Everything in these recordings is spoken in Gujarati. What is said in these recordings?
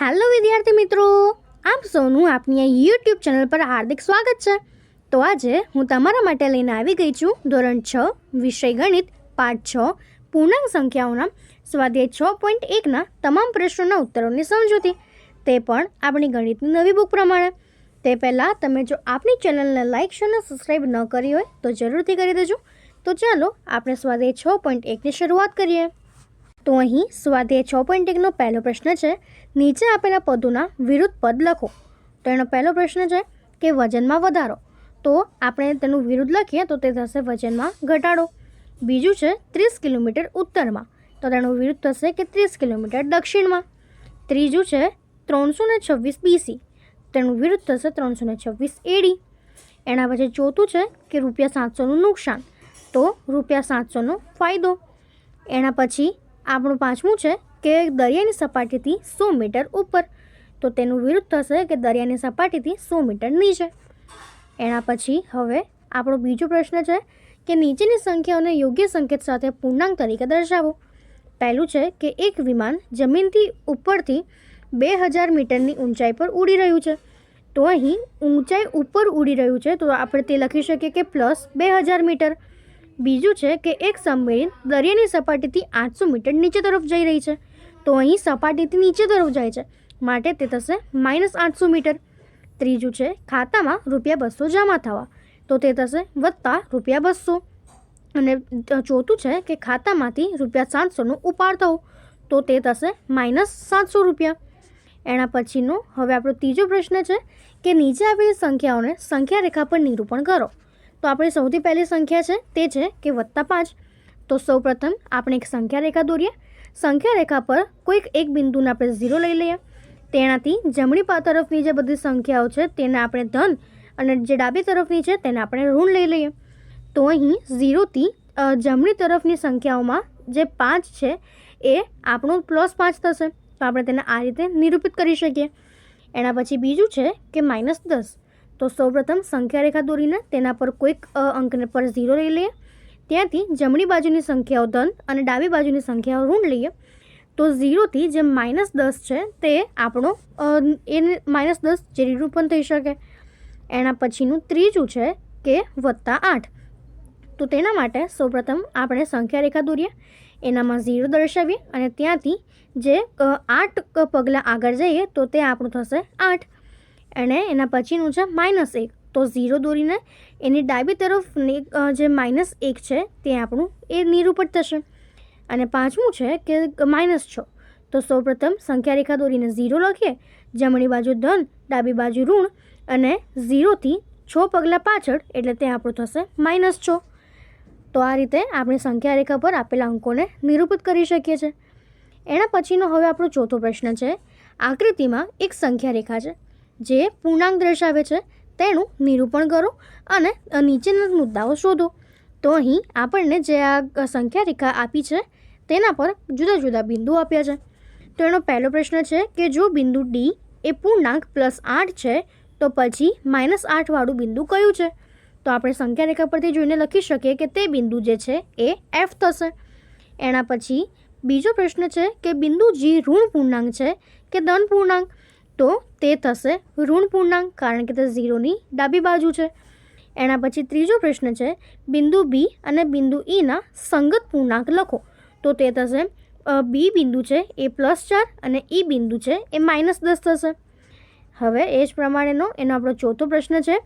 હેલો વિદ્યાર્થી મિત્રો. આપ સૌનું આપની આ યુટ્યુબ ચેનલ પર હાર્દિક સ્વાગત છે. તો આજે હું તમારા માટે લઈને આવી ગઈ છું ધોરણ છ, વિષય ગણિત, પાઠ છ, પૂર્ણાંક સંખ્યાઓના સ્વાધ્યાય છ પોઈન્ટ એકના તમામ પ્રશ્નોના ઉત્તરોની સમજૂતી. તે પણ આપણી ગણિતની નવી બુક પ્રમાણે. તે પહેલાં તમે જો આપણી ચેનલને લાઇક શેર અને સબસ્ક્રાઈબ ન કરી હોય તો જરૂરથી કરી દેજો. તો ચાલો આપણે સ્વાધ્યાય છ પોઈન્ટ એકની શરૂઆત કરીએ. તો અહીં સ્વાધ્યાય છ પોઈન્ટ એકનો પહેલો પ્રશ્ન છે. નીચે આપેલા પદોના વિરુદ્ધ પદ લખો. તો એનો પહેલો પ્રશ્ન છે કે વજનમાં વધારો. તો આપણે તેનું વિરુદ્ધ લખીએ તો તે થશે વજનમાં ઘટાડો. બીજું છે ત્રીસ કિલોમીટર ઉત્તરમાં. તો તેનું વિરુદ્ધ થશે કે ત્રીસ કિલોમીટર દક્ષિણમાં. ત્રીજું છે ત્રણસો ને છવ્વીસ બીસી તેનું વિરુદ્ધ થશે ત્રણસો ને છવ્વીસ એડી એના પછી ચોથું છે કે રૂપિયા સાતસોનું નુકસાન. તો રૂપિયા સાતસોનો ફાયદો. એના પછી આપણું પાંચમું છે કે દરિયાની સપાટીથી સો મીટર ઉપર. તો તેનું વિરુદ્ધ થશે કે દરિયાની સપાટીથી સો મીટર નીચે. એના પછી હવે આપણો બીજો પ્રશ્ન છે કે નીચેની સંખ્યાઓને યોગ્ય સંકેત સાથે પૂર્ણાંક તરીકે દર્શાવો. પહેલું છે કે એક વિમાન જમીનથી ઉપરથી બે હજાર મીટરની ઊંચાઈ પર ઉડી રહ્યું છે. તો અહીં ઊંચાઈ ઉપર ઉડી રહ્યું છે તો આપણે તે લખી શકીએ કે પ્લસ બે હજાર મીટર. બીજું છે કે એક સબમરીન દરિયાની સપાટીથી આઠસો મીટર નીચે તરફ જઈ રહી છે. તો અહીં સપાટીથી નીચે તરફ જાય છે. માટે તે થશે માઇનસ આઠસો મીટર. ત્રીજું છે ખાતામાં રૂપિયા બસો જમા થવા. તો તે થશે વત્તા રૂપિયા બસો. અને ચોથું છે કે ખાતામાંથી રૂપિયા સાતસોનું ઉપાડ થવો. તો તે થશે માઇનસ સાતસો રૂપિયા. એના પછીનો, હવે આપણો ત્રીજો પ્રશ્ન છે કે નીચે આપેલી સંખ્યાઓને સંખ્યા રેખા પર નિરૂપણ કરો. તો આપણી સૌથી પહેલી સંખ્યા છે તે છે કે વત્તા પાંચ. તો સૌપ્રથમ આપણે એક સંખ્યા રેખા દોરીએ. સંખ્યા રેખા પર કોઈક એક બિંદુને આપણે ઝીરો લઈ લઈએ. તેનાથી જમણી પા તરફની જે બધી સંખ્યાઓ છે તેને આપણે ધન અને જે ડાબી તરફની છે તેને આપણે ઋણ લઈ લઈએ. તો અહીં ઝીરોથી જમણી તરફની સંખ્યાઓમાં જે પાંચ છે એ આપણું પ્લસ પાંચ થશે. તો આપણે તેને આ રીતે નિરૂપિત કરી શકીએ. એના પછી બીજું છે કે માઇનસ દસ. તો સૌપ્રથમ સંખ્યા રેખા દોરીને તેના પર કોઈક અંકને પર ઝીરો લઈ લઈએ. ત્યાંથી જમણી બાજુની સંખ્યાઓ ધન અને ડાબી બાજુની સંખ્યાઓ ઋણ લઈએ. તો ઝીરોથી જે માઇનસ દસ છે તે આપણો એ માઇનસ દસ જે નિરૂપણ થઈ શકે. એના પછીનું ત્રીજું છે કે વત્તા આઠ. તો તેના માટે સૌપ્રથમ આપણે સંખ્યા રેખા દોરીએ. એનામાં ઝીરો દર્શાવીએ અને ત્યાંથી જે આઠ પગલાં આગળ જઈએ તો તે આપણું થશે આઠ. અને એના પછીનું છે માઇનસ એક. તો ઝીરો દોરીને એની ડાબી તરફ જે માઇનસ એક છે તે આપણું એ નિરૂપણ થશે. અને પાંચમું છે કે માઇનસ છ. તો સૌપ્રથમ સંખ્યા રેખા દોરીને ઝીરો લખીએ. જમણી બાજુ ધન, ડાબી બાજુ ઋણ અને ઝીરોથી છ પગલાં પાછળ એટલે તે આપણું થશે માઇનસ છ. તો આ રીતે આપણે સંખ્યા રેખા પર આપેલા અંકોને નિરૂપિત કરી શકીએ છીએ એના પછીનો હવે આપણો ચોથો પ્રશ્ન છે. આકૃતિમાં એક સંખ્યા રેખા છે. જે પૂર્ણાંક દર્શાવે છે, તેનું નિરૂપણ કરો અને નીચેના મુદ્દાઓ શોધો. તો અહીં આપણને જે આ સંખ્યા રેખા આપી છે, તેના પર જુદા જુદા બિંદુ આપ્યા છે. તો એનો પહેલો પ્રશ્ન છે કે જો બિંદુ ડી એ પૂર્ણાંક પ્લસ આઠ છે, તો પછી માઇનસ આઠવાળું બિંદુ કયું છે? તો આપણે સંખ્યા રેખા પરથી જોઈને લખી શકીએ કે તે બિંદુ જે છે એ એફ થશે. એના પછી બીજો પ્રશ્ન છે કે બિંદુ જી ઋણ પૂર્ણાંક છે કે ધન પૂર્ણાંક? તો તે થશે ઋણ પૂર્ણાંક કારણ કે તે ઝીરોની ડાબી બાજુ છે. એના પછી ત્રીજો પ્રશ્ન છે, બિંદુ બી અને બિંદુ ઈના સંગત પૂર્ણાંક લખો. તો તે થશે બી બિંદુ છે એ પ્લસ ચાર અને ઈ બિંદુ છે એ માઇનસ દસ થશે. હવે એ જ પ્રમાણેનો એનો આપણો ચોથો પ્રશ્ન છે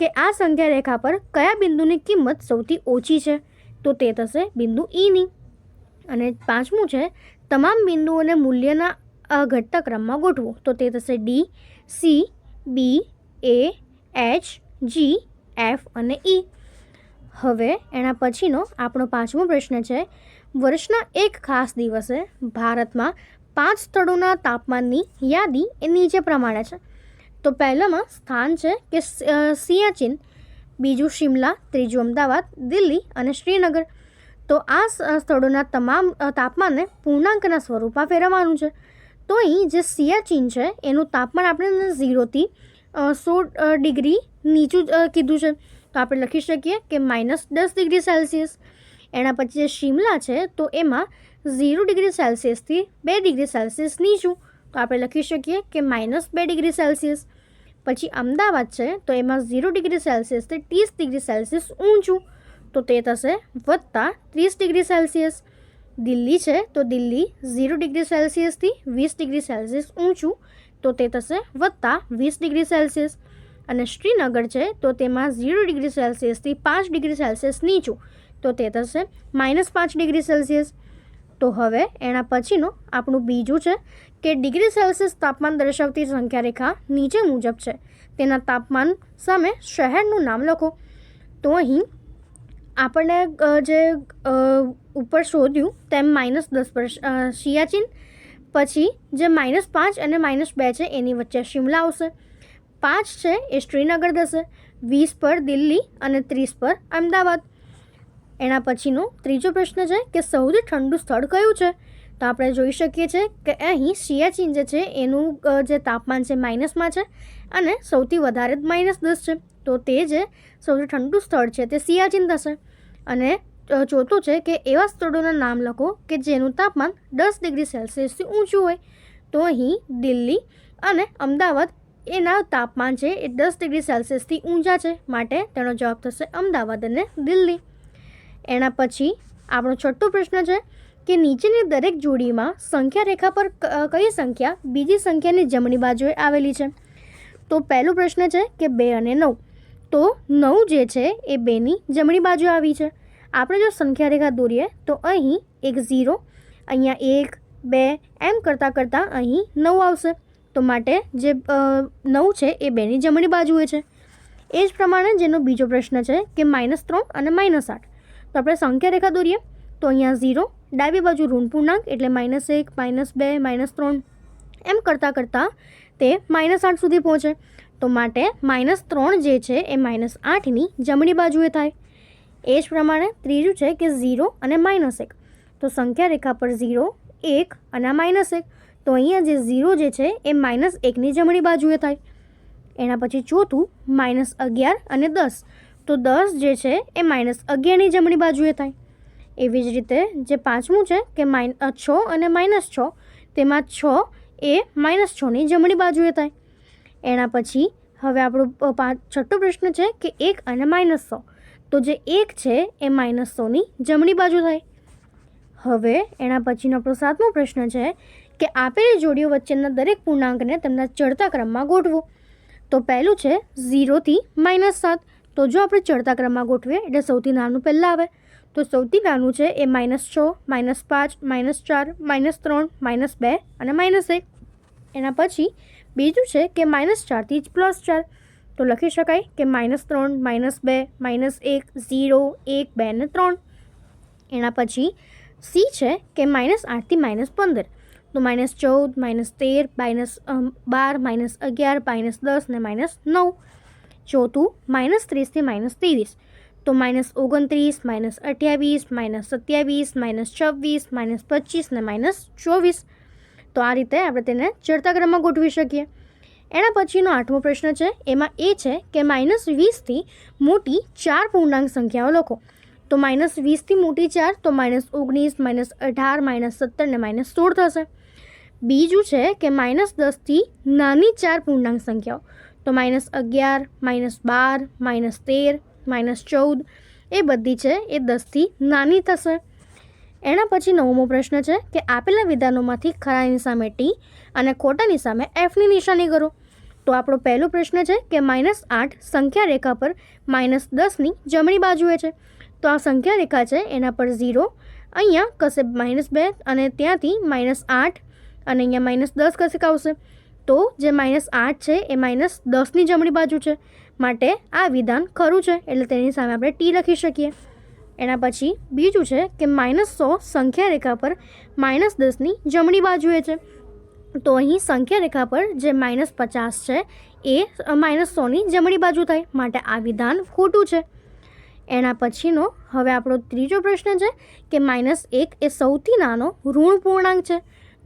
કે આ સંખ્યા રેખા પર કયા બિંદુની કિંમત સૌથી ઓછી છે? તો તે થશે બિંદુ ઈની અને પાંચમું છે, તમામ બિંદુઓને મૂલ્યના ઘટતા ક્રમમાં ગોઠવો. તો તે થશે D C B A H G F અને ઈ હવે એના પછીનો આપણો પાંચમો પ્રશ્ન છે. વર્ષના એક ખાસ દિવસે ભારતમાં પાંચ સ્થળોના તાપમાનની યાદી એ નીચે પ્રમાણે છે. તો પહેલામાં સ્થાન છે કે સિયાચીન, બીજું શિમલા, ત્રીજું અમદાવાદ, દિલ્હી અને શ્રીનગર. તો આ સ્થળોના તમામ તાપમાનને પૂર્ણાંકના સ્વરૂપમાં ફેરવવાનું છે. તો અહીં જે સિયાચીન છે, એનું તાપમાન આપણે ઝીરોથી સો ડિગ્રી નીચું કીધું છે. તો આપણે લખી શકીએ કે માઇનસ દસ ડિગ્રી સેલ્સિયસ એના પછી જે શિમલા છે, તો એમાં ઝીરો ડિગ્રી સેલ્સિયસથી બે ડિગ્રી સેલ્સિયસ નીચું. તો આપણે લખી શકીએ કે માઇનસ બે ડિગ્રી સેલ્સિયસ પછી અમદાવાદ છે, તો એમાં ઝીરો ડિગ્રી સેલ્સિયસથી ત્રીસ ડિગ્રી સેલ્સિયસ ઊંચું. તો તે થશે વત્તા ત્રીસ ડિગ્રી સેલ્સિયસ દિલ્હી છે, તો દિલ્હી ઝીરો ડિગ્રી સેલ્સિયસથી વીસ ડિગ્રી સેલ્સિયસ ઊંચું, તો તે થશે વત્તા વીસ ડિગ્રી સેલ્સિયસ. અને શ્રીનગર છે, તો તેમાં ઝીરો ડિગ્રી સેલ્સિયસથી પાંચ ડિગ્રી સેલ્સિયસ નીચું, તો તે થશે માઇનસ પાંચ ડિગ્રી સેલ્સિયસ. તો હવે એના પછીનું આપણું બીજું છે કે ડિગ્રી સેલ્સિયસ તાપમાન દર્શાવતી સંખ્યા રેખા નીચે મુજબ છે. તેના તાપમાન સામે શહેરનું નામ લખો. તો અહીં આપણને જે ઉપર શોધ્યું તેમ માઇનસ દસ પર સિયાચીન પછી જે માઇનસ પાંચ અને માઇનસ બે છે, એની વચ્ચે શિમલા આવશે. પાંચ છે, એ શ્રીનગર થશે વીસ પર દિલ્હી અને ત્રીસ પર અમદાવાદ. એના પછીનો ત્રીજો પ્રશ્ન છે કે સૌથી ઠંડુ સ્થળ કયું છે? તો આપણે જોઈ શકીએ છીએ કે અહીં સિયાચીન જે છે, એનું જે તાપમાન છે માઇનસમાં છે અને સૌથી વધારે માઇનસ દસ છે. તો તે જે સૌથી ઠંડુ સ્થળ છે, તે સિયાચીન થશે. અને ચોથું છે કે એવા સ્થળોના નામ લખો કે જેનું તાપમાન દસ ડિગ્રી સેલ્સિયસથી ઊંચું હોય. તો અહીં દિલ્હી અને અમદાવાદ એના તાપમાન છે એ દસ ડિગ્રી સેલ્સિયસથી ઊંચા છે માટે તેનો જવાબ થશે અમદાવાદ અને દિલ્હી. એના પછી આપણો છઠ્ઠો પ્રશ્ન છે કે નીચેની દરેક જોડીમાં સંખ્યા રેખા પર કઈ સંખ્યા બીજી સંખ્યાની જમણી બાજુએ આવેલી છે? તો પહેલો પ્રશ્ન છે કે બે અને નવ. તો નવ જે છે એ બેની જમણી બાજુ આવી છે. આપણે જો સંખ્યા રેખા દોરીએ, તો અહીં એક ઝીરો, અહીંયા એક, બે, એમ કરતાં કરતાં અહીં નવ આવશે. તો માટે જે નવ છે એ બેની જમણી બાજુએ છે. એ જ પ્રમાણે જેનો બીજો પ્રશ્ન છે કે માઇનસ ત્રણ અને માઇનસ આઠ. તો આપણે સંખ્યા રેખા દોરીએ, તો અહીંયા ઝીરો, ડાબી બાજુ ઋણ પૂર્ણાંક એટલે માઇનસ એક, માઇનસ બે, માઇનસ ત્રણ. એમ કરતાં કરતાં તે માઇનસ આઠ સુધી પહોંચે. તો માટે માઇનસ ત્રણ જે છે એ માઇનસ આઠની જમણી બાજુએ થાય. એ જ પ્રમાણે ત્રીજું છે કે ઝીરો અને માઇનસ એક. તો સંખ્યા રેખા પર ઝીરો, એક અને માઇનસ એક. તો અહીંયા જે ઝીરો જે છે એ માઇનસ એકની જમણી બાજુએ થાય. એના પછી ચોથું માઇનસ અગિયાર અને દસ. તો દસ જે છે એ માઇનસ અગિયારની જમણી બાજુએ થાય. એવી જ રીતે જે પાંચમું છે કે માઇન છ અને માઇનસ છ, તેમાં છ એ માઇનસ છની જમણી બાજુએ થાય. એના પછી હવે આપણો પાંચ છઠ્ઠો પ્રશ્ન છે કે એક અને માઇનસ સો. તો જે એક છે, એ માઇનસ સોની જમણી બાજુ થાય. હવે એના પછીનો આપણો સાતમો પ્રશ્ન છે કે આપેલી જોડીઓ વચ્ચેના દરેક પૂર્ણાંકને તેમના ચડતા ક્રમમાં ગોઠવો. તો પહેલું છે ઝીરોથી માઇનસ સાત. તો જો આપણે ચડતા ક્રમમાં ગોઠવીએ, એટલે સૌથી નાનું પહેલાં આવે. તો સૌથી નાનું છે એ માઇનસ છ, માઇનસ પાંચ, માઇનસ ચાર, માઇનસ ત્રણ, માઇનસ બે અને માઇનસ એક. એના પછી બીજું છે કે માઇનસ ચારથી જ પ્લસ ચાર. તો લખી શકાય કે માઇનસ ત્રણ, માઇનસ બે, માઇનસ એક, ઝીરો, એક, બે ને ત્રણ. એના પછી સી છે કે માઇનસ આઠથી માઇનસ પંદર. તો માઇનસ ચૌદ, માઇનસ તેર, માઇનસ બાર, માઇનસ અગિયાર, માઇનસ દસ ને માઇનસ નવ. ચોથું, માઇનસ ત્રીસથી માઇનસ ત્રેવીસ. તો માઇનસ ઓગણત્રીસ, માઇનસ અઠ્યાવીસ, માઇનસ સત્યાવીસ, માઇનસ છવ્વીસ, માઇનસ પચીસ ને માઇનસ ચોવીસ. તો આ રીતે આપણે તેને ચડતા ક્રમમાં ગોઠવી શકીએ. એના પછીનો આઠમો પ્રશ્ન છે, એમાં એ છે કે માઇનસ વીસથી મોટી ચાર પૂર્ણાંક સંખ્યાઓ લખો. તો માઇનસ વીસથી મોટી ચાર, તો માઇનસ ઓગણીસ, માઇનસ અઢાર, માઇનસ સત્તર ને માઇનસ સોળ થશે. બીજું છે કે માઇનસ દસથી નાની ચાર પૂર્ણાંક સંખ્યાઓ. તો માઇનસ અગિયાર, માઇનસ બાર, માઇનસ તેર, માઇનસ ચૌદ, એ બધી છે એ દસથી નાની થશે. એના પછી નવમો પ્રશ્ન છે કે આપેલા વિધાનોમાંથી ખરાની સામે ટી અને ખોટાની સામે એફની નિશાની કરો. તો આપણો પહેલો પ્રશ્ન છે કે માઇનસ આઠ સંખ્યા રેખા પર માઇનસ દસની જમણી બાજુએ છે. તો આ સંખ્યા રેખા છે, એના પર ઝીરો અહીંયા કશે માઇનસ બે અને ત્યાંથી માઇનસ આઠ અને અહીંયા માઇનસ દસ કશેક આવશે. તો જે માઇનસ આઠ છે, એ માઇનસ દસની જમણી બાજુ છે. માટે આ વિધાન ખરું છે, એટલે તેની સામે આપણે ટી લખી શકીએ. એના પછી બીજું છે કે માઇનસ સો સંખ્યા રેખા પર માઇનસ દસની જમણી બાજુએ છે. તો અહીં સંખ્યા રેખા પર જે માઇનસ પચાસ છે, એ માઇનસ સોની જમણી બાજુ થાય. માટે આ વિધાન ખોટું છે. એના પછીનો, હવે આપણો ત્રીજો પ્રશ્ન છે કે માઇનસ એક એ સૌથી નાનો ઋણ પૂર્ણાંક છે.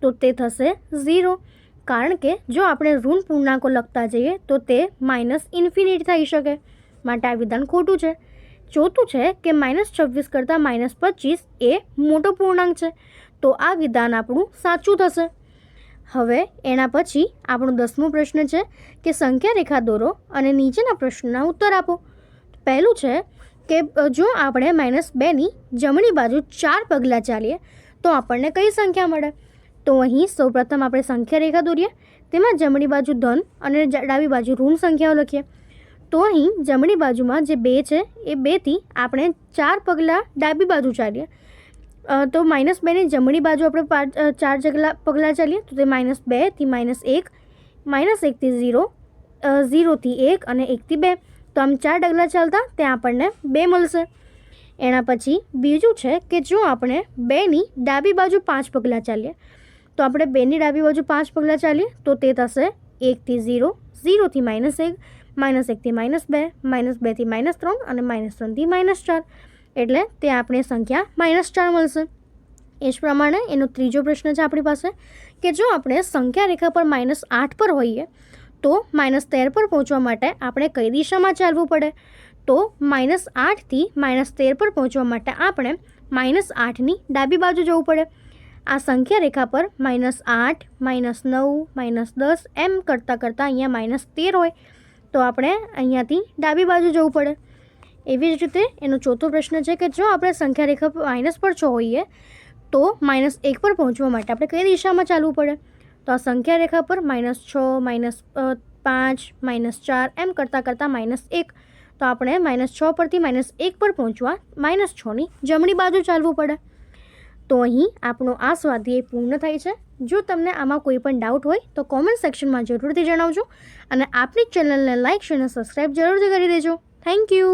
તો તે થશે ઝીરો. કારણ કે જો આપણે ઋણ પૂર્ણાંકો લખતા જઈએ, તો તે માઇનસ ઇન્ફિનિટ થઈ શકે. માટે આ વિધાન ખોટું છે. ચોથું છે કે માઇનસ છવ્વીસ કરતાં માઇનસ પચીસ એ મોટો પૂર્ણાંક છે. તો આ વિધાન આપણું સાચું થશે. હવે એના પછી આપણો દસમો પ્રશ્ન છે કે સંખ્યા રેખા દોરો અને નીચેના પ્રશ્નના ઉત્તર આપો. પહેલું છે કે જો આપણે માઇનસ બેની જમણી બાજુ ચાર પગલાં ચાલીએ, તો આપણને કઈ સંખ્યા મળે? તો અહીં સૌપ્રથમ આપણે સંખ્યા રેખા દોરીએ, તેમાં જમણી બાજુ ધન અને ડાબી બાજુ ઋણ સંખ્યાઓ લખીએ. તો અહીં જમણી બાજુમાં જે બે છે, એ બેથી આપણે ચાર પગલાં ડાબી બાજુ ચાલીએ. તો માઇનસ બેની જમણી બાજુ આપણે પાંચ ચાર જગલા પગલાં ચાલીએ, તો તે માઇનસ બેથી માઇનસ એક, માઇનસ એકથી ઝીરો ઝીરોથી એક અને એકથી બે. તો આમ ચાર ડગલા ચાલતા ત્યાં આપણને બે મળશે. એના પછી બીજું છે કે જો આપણે બેની ડાબી બાજુ પાંચ પગલાં ચાલીએ, તો આપણે બેની ડાબી બાજુ પાંચ પગલાં ચાલીએ, તો તે થશે એકથી ઝીરો ઝીરોથી માઇનસ એક, માઇનસ એકથી માઇનસ બે, માઇનસ બેથી માઇનસ ત્રણ અને માઇનસ ત્રણથી માઇનસ ચાર. એટલે તે આપણે સંખ્યા માઇનસ ચાર મળશે. એ જ પ્રમાણે એનો ત્રીજો પ્રશ્ન છે આપણી પાસે કે જો આપણે સંખ્યા રેખા પર માઇનસ આઠ પર હોઈએ, તો માઇનસ તેર પર પહોંચવા માટે આપણે કઈ દિશામાં ચાલવું પડે? તો માઇનસ આઠથી માઇનસ તેર પર પહોંચવા માટે આપણે માઇનસ આઠની ડાબી બાજુ જવું પડે. આ સંખ્યા રેખા પર માઇનસ આઠ માઇનસ નવ માઇનસ દસ એમ કરતાં કરતાં અહીંયા માઇનસ તેર હોય, તો આપણે અહીંયાથી ડાબી બાજુ જવું પડે. એવી જ રીતે એનો ચોથો પ્રશ્ન છે કે જો આપણે સંખ્યા રેખા માઇનસ પર છો હોઈએ, તો માઇનસ એક પર પહોંચવા માટે આપણે કઈ દિશામાં ચાલવું પડે? તો આ સંખ્યા રેખા પર માઇનસ છ, માઇનસ પાંચ, માઇનસ ચાર, એમ કરતાં કરતાં માઇનસ એક. તો આપણે માઇનસ છ પરથી માઇનસ એક પર પહોંચવા માઇનસ છની જમણી બાજુ ચાલવું પડે. તો અહીં આપણો આ સ્વાધ્યાય પૂર્ણ થાય છે. જો તમને આમાં કોઈ પણ ડાઉટ હોય, તો કોમેન્ટ સેક્શનમાં જરૂરથી જણાવજો અને આપની ચેનલને લાઇક શેર અને સબસ્ક્રાઈબ જરૂરથી કરી દેજો. Thank you